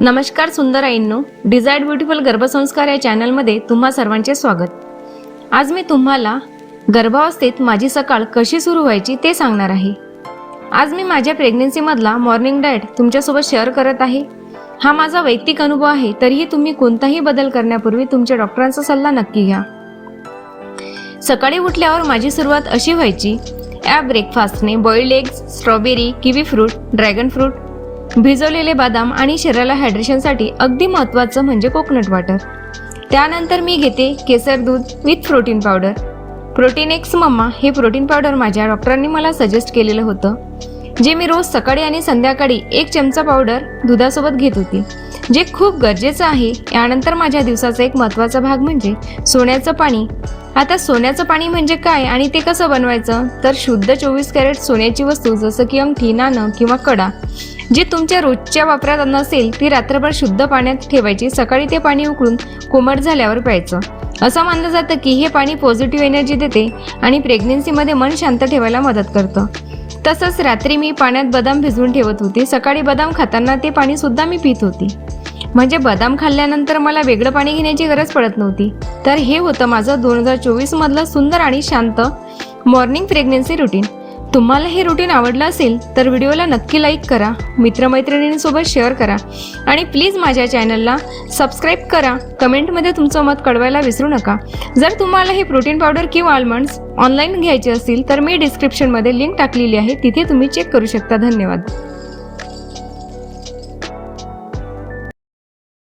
नमस्कार सुंदर आईंनो desired beautiful गर्भसंस्कार या चॅनलमध्ये तुम्हा सर्वांचे स्वागत. आज मी तुम्हाला गर्भावस्थेत माझी सकाळ कशी सुरू व्हायची ते सांगणार आहे. आज मी माझ्या प्रेग्नेन्सीमधला मॉर्निंग डाएट तुमच्यासोबत शेअर करत आहे. हा माझा वैयक्तिक अनुभव आहे तरीही तुम्ही कोणताही बदल करण्यापूर्वी तुमच्या डॉक्टरांचा सल्ला नक्की घ्या. सकाळी उठल्यावर माझी सुरुवात अशी व्हायची या ब्रेकफास्टने boiled eggs strawberry kiwi fruit dragon fruit भिजवलेले बदाम आणि शरीराला हायड्रेशनसाठी अगदी महत्त्वाचं म्हणजे कोकोनट वॉटर त्यानंतर मी घेते केसर दूध with protein powder Protinex Mama हे प्रोटीन पावडर माझ्या डॉक्टरांनी मला सजेस्ट केलेलं होतं जे मी रोज सकाळी आणि संध्याकाळी एक चमचा पावडर दुधासोबत घेत होती. जे खूप गरजेचं आहे यानंतर माझ्या दिवसाचा एक महत्त्वाचा भाग म्हणजे सोन्याचं पाणी. आता सोन्याचं पाणी म्हणजे काय आणि ते कसं बनवायचं? तर शुद्ध चोवीस कॅरेट सोन्याची वस्तू जसं की अंगठी नाणं किंवा कडा. जी तुमच्या रोजच्या वापरात नसेल ती रात्रभर शुद्ध पाण्यात ठेवायची सकाळी ते पाणी उकळून कोमट झाल्यावर प्यायचं. असं मानलं जातं की हे पाणी पॉझिटिव्ह एनर्जी देते आणि प्रेग्नेन्सीमध्ये मन शांत ठेवायला मदत करतं. तसंच रात्री मी पाण्यात बदाम भिजवून ठेवत होते. सकाळी बदाम खाताना ते पाणी सुद्धा मी पित होती. म्हणजे बदाम खाल्ल्यानंतर मला वेगळं पाणी घेण्याची गरज पडत नव्हती. तर हे होतं माझं दोन हजार चोवीस मधलं सुंदर आणि शांत मॉर्निंग प्रेग्नेन्सी रुटीन तुम्हाला हे रुटीन आवडलं असेल तर व्हिडिओला नक्की लाईक करा मित्रमैत्रिणींसोबत शेअर करा आणि प्लीज माझ्या चॅनलला सबस्क्राईब करा. कमेंटमध्ये तुमचं मत कळवायला विसरू नका. जर तुम्हाला हे प्रोटीन पावडर किंवा आल्मंड्स ऑनलाईन घ्यायचे असतील तर मी डिस्क्रिप्शनमध्ये लिंक टाकलेली आहे तिथे तुम्ही चेक करू शकता. धन्यवाद.